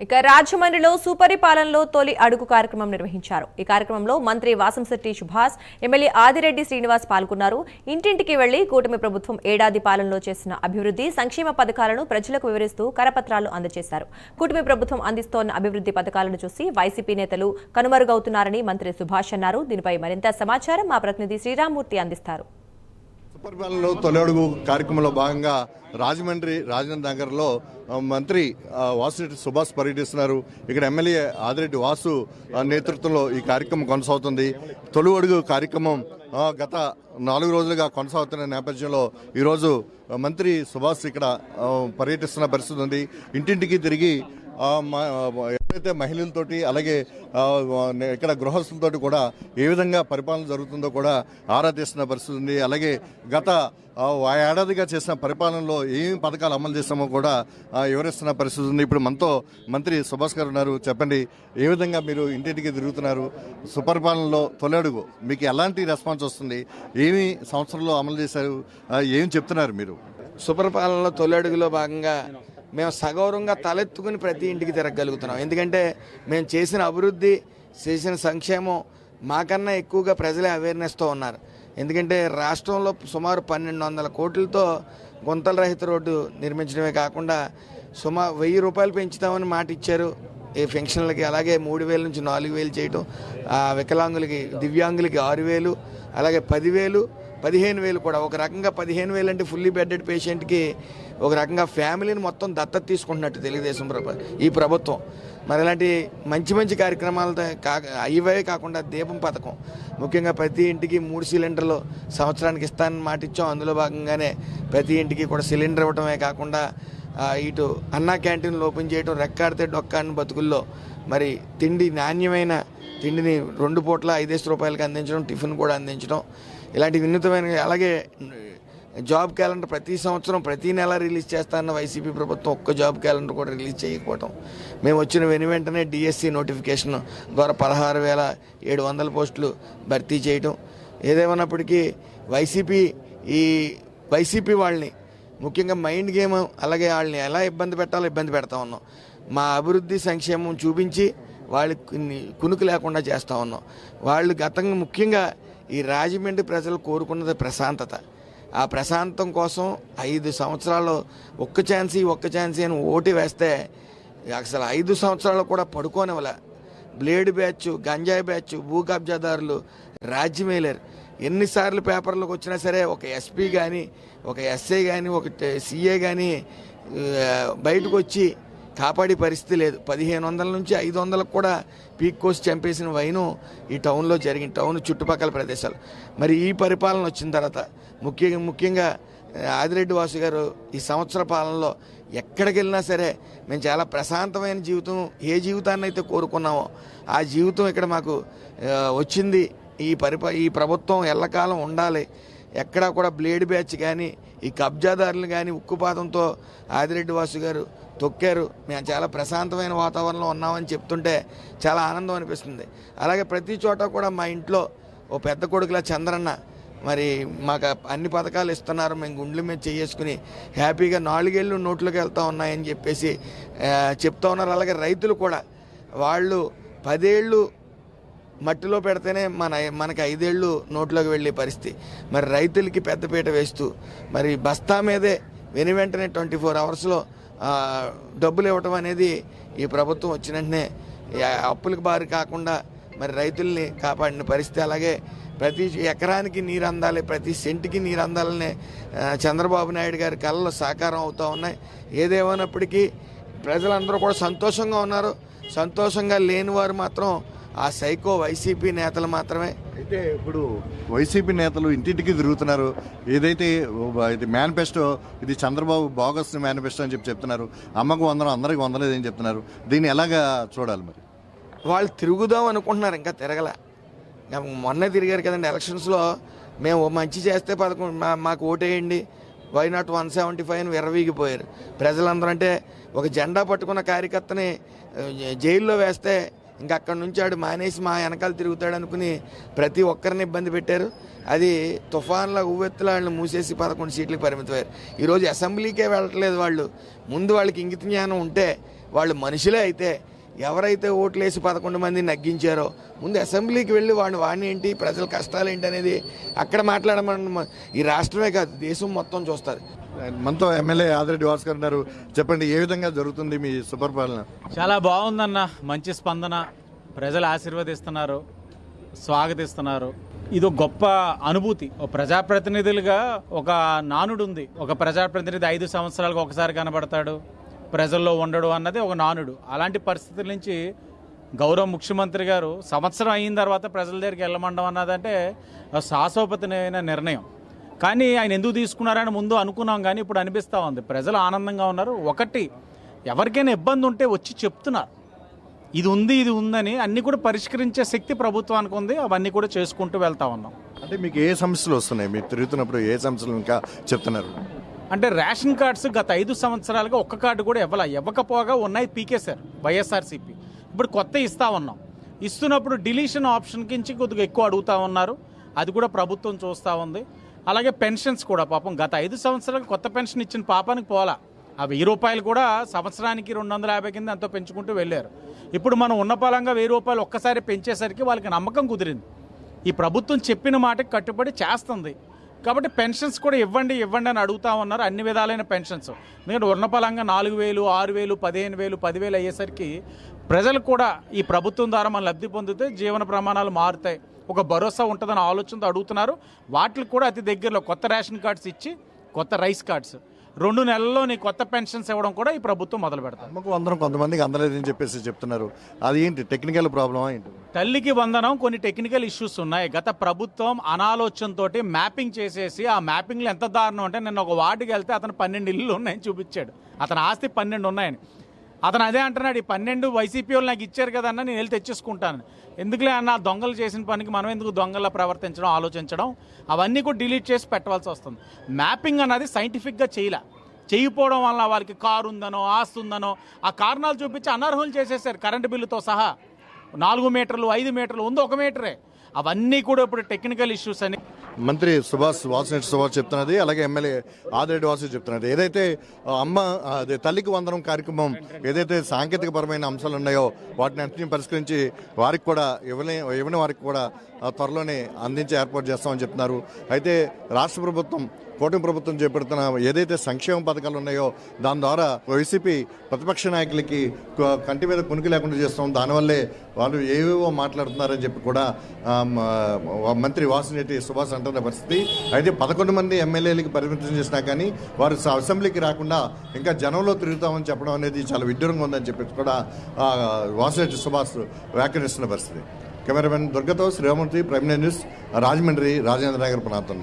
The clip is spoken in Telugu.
ఇక రాజమండ్రిలో సుపరిపాలనలో తొలి అడుగు కార్యక్రమం నిర్వహించారు. ఈ కార్యక్రమంలో మంత్రి వాసంశెట్టి సుభాష్ ఎమ్మెల్యే ఆదిరెడ్డి శ్రీనివాస్ పాల్గొన్నారు. ఇంటింటికి వెళ్ళి కూటమి ప్రభుత్వం ఏడాది పాలనలో చేసిన అభివృద్ధి సంక్షేమ పథకాలను ప్రజలకు వివరిస్తూ కరపత్రాలు అందజేశారు. కూటమి ప్రభుత్వం అందిస్తోన్న అభివృద్ధి పథకాలను చూసి వైసీపీ నేతలు కనుమరుగవుతున్నారని మంత్రి సుభాష్ అన్నారు. దీనిపై మరింత సమాచారం మా ప్రతినిధి శ్రీరామూర్తి అందిస్తారు. పరిపాలనలో తొలి అడుగు కార్యక్రమంలో భాగంగా రాజమండ్రి రాజేంద్ర నగర్లో మంత్రి వాసిరెడ్డి సుభాష్ పర్యటిస్తున్నారు. ఇక్కడ ఎమ్మెల్యే ఆదిరెడ్డి వాసు నేతృత్వంలో ఈ కార్యక్రమం కొనసాగుతుంది. తొలి అడుగు కార్యక్రమం గత నాలుగు రోజులుగా కొనసాగుతున్న నేపథ్యంలో ఈరోజు మంత్రి సుభాష్ ఇక్కడ పర్యటిస్తున్న పరిస్థితి ఉంది. ఇంటింటికి తిరిగి ఎవరైతే మహిళలతోటి అలాగే ఇక్కడ గృహస్థులతోటి కూడా ఏ విధంగా పరిపాలన జరుగుతుందో కూడా ఆరా తీస్తున్న పరిస్థితి ఉంది. అలాగే గత ఏడాదిగా చేసిన పరిపాలనలో ఏమి పథకాలు అమలు చేస్తామో కూడా వివరిస్తున్న పరిస్థితి ఉంది. ఇప్పుడు మనతో మంత్రి సుభాష్ గారు ఉన్నారు. చెప్పండి ఏ విధంగా మీరు ఇంటింటికి తిరుగుతున్నారు? సుపరిపాలనలో తొలి అడుగు మీకు ఎలాంటి రెస్పాన్స్ వస్తుంది? ఏమి సంవత్సరంలో అమలు చేశారు? ఏం చెప్తున్నారు మీరు? సుపరిపాలనలో తొలి అడుగులో భాగంగా మేము సగౌరవంగా తలెత్తుకుని ప్రతి ఇంటికి తిరగలుగుతున్నాం ఎందుకంటే మేము చేసిన అభివృద్ధి చేసిన సంక్షేమం మాకన్నా ఎక్కువగా ప్రజలే అవేర్నెస్తో ఉన్నారు. ఎందుకంటే రాష్ట్రంలో సుమారు పన్నెండు వందల కోట్లతో గుంతల రహిత రోడ్డు నిర్మించడమే కాకుండా సుమారు వెయ్యి రూపాయలు పెంచుతామని మాట ఇచ్చారు. ఈ పెన్షన్లకి అలాగే మూడు వేల నుంచి నాలుగు వేలు చేయటం ఆ వికలాంగులకి దివ్యాంగులకి ఆరు వేలు అలాగే పదివేలు పదిహేను వేలు కూడా. ఒక రకంగా పదిహేను వేలు అంటే ఫుల్లీ బెడ్డెడ్ పేషెంట్కి ఒక రకంగా ఫ్యామిలీని మొత్తం దత్తత తీసుకుంటున్నట్టు తెలుగుదేశం ప్రభు ఈ ప్రభుత్వం. మరి ఇలాంటి మంచి మంచి కార్యక్రమాలతో కా అయ్యవే కాకుండా దీపం పథకం. ముఖ్యంగా ప్రతి ఇంటికి మూడు సిలిండర్లు సంవత్సరానికి ఇస్తానని మాట ఇచ్చాం. అందులో భాగంగానే ప్రతి ఇంటికి కూడా సిలిండర్ ఇవ్వటమే కాకుండా ఇటు అన్నా క్యాంటీన్లు ఓపెన్ చేయడం రెక్కాడితే డొక్కాడిన బతుకుల్లో మరి తిండి నాణ్యమైన తిండిని రెండు పూట్ల ఐదేసి రూపాయలకి అందించడం టిఫిన్ కూడా అందించడం. ఇలాంటి వినూతమైన అలాగే జాబ్ క్యాలెండర్ ప్రతి సంవత్సరం ప్రతి నెల రిలీజ్ చేస్తానన్న వైసీపీ ప్రభుత్వం ఒక్క జాబ్ క్యాలెండర్ కూడా రిలీజ్ చేయకపోవటం. మేము వచ్చిన వెను వెంటనే డిఎస్సి నోటిఫికేషన్ ద్వారా పదహారు వేల ఏడు వందల పోస్టులు భర్తీ చేయడం ఏదేమన్నప్పటికీ వైసీపీ ఈ వైసీపీ వాళ్ళని ముఖ్యంగా మైండ్ గేమ్ అలాగే వాళ్ళని ఎలా ఇబ్బంది పెట్టాలో ఇబ్బంది పెడతా ఉన్నాం. మా అభివృద్ధి సంక్షేమం చూపించి వాళ్ళకి కునుకు లేకుండా చేస్తూ ఉన్నాం. వాళ్ళు గతంగా ముఖ్యంగా ఈ రాజమండ్రి ప్రజలు కోరుకున్నది ప్రశాంతత. ఆ ప్రశాంతం కోసం ఐదు సంవత్సరాలు ఒక్క ఛాన్సీ ఒక్క ఛాన్సీ అని ఓటు వేస్తే అసలు ఐదు సంవత్సరాలు కూడా పడుకోనివ్వలే. బ్లేడ్ బ్యాచ్ గంజాయి బ్యాచ్ భూ కబ్జాదారులు రాజ్యమేలర్. ఎన్నిసార్లు పేపర్లకు వచ్చినా సరే ఒక ఎస్పీ కానీ ఒక ఎస్ఐ కానీ ఒక సిఏ కానీ బయటకు వచ్చి కాపాడే పరిస్థితి లేదు. పదిహేను వందల నుంచి ఐదు వందలకు కూడా పీక్ కోసి చంపేసిన వైను ఈ టౌన్లో జరిగిన టౌన్ చుట్టుపక్కల ప్రదేశాలు. మరి ఈ పరిపాలన వచ్చిన తర్వాత ముఖ్యంగా ముఖ్యంగా ఆదిరెడ్డి వాసు గారు ఈ సంవత్సర పాలనలో ఎక్కడికి వెళ్ళినా సరే మేము చాలా ప్రశాంతమైన జీవితం ఏ జీవితాన్ని అయితే కోరుకున్నామో ఆ జీవితం ఇక్కడ మాకు వచ్చింది. ఈ పరిపా ఈ ప్రభుత్వం ఎల్లకాలం ఉండాలి. ఎక్కడా కూడా బ్లేడ్ బ్యాచ్ కానీ ఈ కబ్జాదారులు కానీ ఉక్కుపాతంతో ఆదిరెడ్డి వాసు గారు తొక్కారు. మేము చాలా ప్రశాంతమైన వాతావరణంలో ఉన్నామని చెప్తుంటే చాలా ఆనందం అనిపిస్తుంది. అలాగే ప్రతి చోట కూడా మా ఇంట్లో ఓ పెద్ద కొడుకులా చంద్రన్న మరి మాకు అన్ని పథకాలు ఇస్తున్నారు. మేము గుండెలు మీద చేసుకుని హ్యాపీగా నాలుగేళ్ళు నోట్లోకి వెళ్తా ఉన్నాయని చెప్పేసి చెప్తా ఉన్నారు. అలాగే రైతులు కూడా వాళ్ళు పదేళ్ళు మట్టిలో పెడితేనే మన మనకి ఐదేళ్ళు నోట్లోకి వెళ్ళే పరిస్థితి. మరి రైతులకి పెద్దపీట వేస్తూ మరి బస్తా మీదే వెను వెంటనే ట్వంటీ ఫోర్ అవర్స్లో డబ్బులు ఇవ్వటం అనేది ఈ ప్రభుత్వం వచ్చిన వెంటనే అప్పులకు బారి కాకుండా మరి రైతుల్ని కాపాడిన పరిస్థితి. అలాగే ప్రతి ఎకరానికి నీరు అందాలి ప్రతి సెంటుకి నీరు అందాలని చంద్రబాబు నాయుడు గారి కళలు సాకారం అవుతూ ఉన్నాయి. ఏదేమైనప్పటికీ ప్రజలందరూ కూడా సంతోషంగా ఉన్నారు. సంతోషంగా లేని వారు మాత్రం ఆ సైకో వైసీపీ నేతలు మాత్రమే. అయితే ఇప్పుడు వైసీపీ నేతలు ఇంటింటికి తిరుగుతున్నారు. ఏదైతే ఇది మేనిఫెస్టో ఇది చంద్రబాబు బాగస్ మేనిఫెస్టో అని చెప్పి చెప్తున్నారు. అమ్మకు వందనం అందరికి వందలేదని చెప్తున్నారు. దీన్ని ఎలాగా చూడాలి మరి? వాళ్ళు తిరుగుదాం అనుకుంటున్నారు ఇంకా తిరగల. మొన్నే తిరిగారు కదండి ఎలక్షన్స్లో మేము మంచి చేస్తే పదకొండు మా మాకు ఓటేయండి. Why not one seventy five అని విర్రవీగిపోయారు ప్రజలందరూ అంటే ఒక జెండా పట్టుకున్న కార్యకర్తని జైల్లో వేస్తే ఇంకా అక్కడి నుంచి ఆడు మానేసి మా వెనకాల తిరుగుతాడు అనుకుని ప్రతి ఒక్కరిని ఇబ్బంది పెట్టారు. అది తుఫాన్ల ఉవ్వెత్తుల వాళ్ళని మూసేసి పదకొండు సీట్లకు పరిమితమయ్యారు. ఈరోజు అసెంబ్లీకే వెళ్ళట్లేదు వాళ్ళు. ముందు వాళ్ళకి ఇంగిత జ్ఞానం ఉంటే వాళ్ళు మనుషులే అయితే ఎవరైతే ఓట్లేసి పదకొండు మంది నగ్గించారో ముందు అసెంబ్లీకి వెళ్ళి వాడిని వాడిని ఏంటి ప్రజల కష్టాలు ఏంటి అనేది అక్కడ మాట్లాడమని ఈ రాష్ట్రమే కాదు దేశం మొత్తం చూస్తారు. మనతో ఎమ్మెల్యే ఆదిరెడ్డి వాసు గారు చెప్పండి ఏ విధంగా జరుగుతుంది మీ సుపరిపాలన? చాలా బాగుందన్న మంచి స్పందన. ప్రజలు ఆశీర్వదిస్తున్నారు స్వాగతిస్తున్నారు. ఇది ఒక గొప్ప అనుభూతి. ఒక ప్రజాప్రతినిధులుగా ఒక నానుడు ఉంది ఒక ప్రజాప్రతినిధి ఐదు సంవత్సరాలకు ఒకసారి కనబడతాడు. ప్రజల్లో ఉండడు అన్నది ఒక నానుడు. అలాంటి పరిస్థితుల నుంచి గౌరవ ముఖ్యమంత్రి గారు సంవత్సరం అయిన తర్వాత ప్రజల దగ్గరికి వెళ్ళమండం అన్నదంటే సాహసోపతమైన నిర్ణయం. కానీ ఆయన ఎందుకు తీసుకున్నారని ముందు అనుకున్నాం కానీ ఇప్పుడు అనిపిస్తూ ఉంది. ప్రజలు ఆనందంగా ఉన్నారు. ఒకటి ఎవరికైనా ఇబ్బంది ఉంటే వచ్చి చెప్తున్నారు. ఇది ఉంది ఇది ఉందని అన్ని కూడా పరిష్కరించే శక్తి ప్రభుత్వానికి ఉంది. అవన్నీ కూడా చేసుకుంటూ వెళ్తా ఉన్నాం. అంటే మీకు ఏ సమస్యలు వస్తున్నాయి? మీరు తిరుగుతున్నప్పుడు ఏ సమస్యలు ఇంకా చెప్తున్నారు? అంటే రేషన్ కార్డ్స్ గత ఐదు సంవత్సరాలుగా ఒక్క కార్డు కూడా ఇవ్వాల. ఇవ్వకపోగా ఉన్నాయి పీకేశారు వైఎస్ఆర్సీపీ. ఇప్పుడు కొత్త ఇస్తా ఉన్నాం. ఇస్తున్నప్పుడు డిలీషన్ ఆప్షన్ కించి కొద్దిగా ఎక్కువ అడుగుతా ఉన్నారు. అది కూడా ప్రభుత్వం చూస్తూ ఉంది. అలాగే పెన్షన్స్ కూడా పాపం గత ఐదు సంవత్సరాలకు కొత్త పెన్షన్ ఇచ్చిన పాపానికి పోలా. ఆ వెయ్యి రూపాయలు కూడా సంవత్సరానికి రెండు వందల యాభై కింద ఎంతో పెంచుకుంటూ వెళ్ళారు. ఇప్పుడు మనం ఉన్న పలంగా వెయ్యి రూపాయలు ఒక్కసారి పెంచేసరికి వాళ్ళకి నమ్మకం కుదిరింది. ఈ ప్రభుత్వం చెప్పిన మాటకి కట్టుబడి చేస్తుంది. కాబట్టి పెన్షన్స్ కూడా ఇవ్వండి ఇవ్వండి అని అడుగుతా ఉన్నారు. అన్ని విధాలైన పెన్షన్స్. ఎందుకంటే ఉన్నపలంగా నాలుగు వేలు ఆరు వేలు పదిహేను వేలు పదివేలు అయ్యేసరికి ప్రజలు కూడా ఈ ప్రభుత్వం ద్వారా మనం లబ్ధి పొందితే జీవన ప్రమాణాలు మారుతాయి. ఒక భరోసా ఉంటుందని ఆలోచనతో అడుగుతున్నారు. వాటికి కూడా అతి దగ్గరలో కొత్త రేషన్ కార్డ్స్ ఇచ్చి కొత్త రైస్ కార్డ్స్. రెండు నెలల్లో నీ కొత్త పెన్షన్స్ ఇవ్వడం కూడా ఈ ప్రభుత్వం మొదలు పెడతారు. అమ్మకు వందరం కొంతమందికి అందలేదని చెప్పేసి చెప్తున్నారు. అది ఏంటి? టెక్నికల్ ప్రాబ్లమా ఏంటి? తల్లికి వందనం కొన్ని టెక్నికల్ ఇష్యూస్ ఉన్నాయి. గత ప్రభుత్వం అనాలోచనతో మ్యాపింగ్ చేసేసి ఆ మ్యాపింగ్లో ఎంత దారుణం అంటే నేను ఒక వార్డుకి వెళ్తే అతను పన్నెండు ఇల్లు ఉన్నాయని చూపించాడు. అతని ఆస్తి పన్నెండు ఉన్నాయని. అతను అదే అంటున్నాడు ఈ పన్నెండు వైసీపీ వాళ్ళు నాకు ఇచ్చారు కదన్న నేను వెళ్ళి తెచ్చేసుకుంటాను. ఎందుకులే అన్న దొంగలు చేసిన పనికి మనం ఎందుకు దొంగలా ప్రవర్తించడం ఆలోచించడం? అవన్నీ కూడా డిలీట్ చేసి పెట్టవలసి వస్తుంది. మ్యాపింగ్ అన్నది సైంటిఫిక్గా చేయలే. చేయకపోవడం వల్ల వాళ్ళకి కారు ఉందనో ఆస్తి ఉందనో ఆ కారణాలు చూపించి అనర్హులు చేసేసారు కరెంటు బిల్లుతో సహా. నాలుగు మీటర్లు ఐదు మీటర్లు ఉంది ఒక మీటరే. అవన్నీ కూడా ఇప్పుడు టెక్నికల్ ఇష్యూస్ అని మంత్రి సుభాష్ వాసిరెడ్డి సుభాష్ చెప్తున్నది అలాగే ఎమ్మెల్యే ఆదిరెడ్డి వాసు చెప్తున్నది. ఏదైతే అమ్మ అదే తల్లికి వందనం కార్యక్రమం ఏదైతే సాంకేతిక పరమైన అంశాలు ఉన్నాయో వాటిని అన్నింటినీ పరిష్కరించి వారికి కూడా ఇవ్వలే ఇవ్వని వారికి కూడా త్వరలోనే అందించే ఏర్పాటు చేస్తామని చెప్తున్నారు. అయితే రాష్ట్ర ప్రభుత్వం కూటమి ప్రభుత్వం చేపడుతున్న ఏదైతే సంక్షేమ పథకాలు ఉన్నాయో దాని ద్వారా వైసీపీ ప్రతిపక్ష నాయకులకి కంటి మీద కునికి లేకుండా చేస్తాం. దానివల్లే వాళ్ళు ఏవేవో మాట్లాడుతున్నారని చెప్పి కూడా మంత్రి వాసినేటి సుభాష్ అంటున్న పరిస్థితి. అయితే పదకొండు మంది ఎమ్మెల్యేలకి పరిమితం చేసినా కానీ వారు స- అసెంబ్లీకి రాకుండా ఇంకా జనంలో తిరుగుతామని చెప్పడం అనేది చాలా విడ్డూరంగా ఉందని చెప్పి కూడా వాసినేటి సుభాష్ వ్యాఖ్యానిస్తున్న పరిస్థితి. కెమెరామెన్ దుర్గతో శ్రీరామూర్తి ప్రైమ్ న్యూస్ రాజమండ్రి రాజేంద్ర నగర్ ప్రాంతం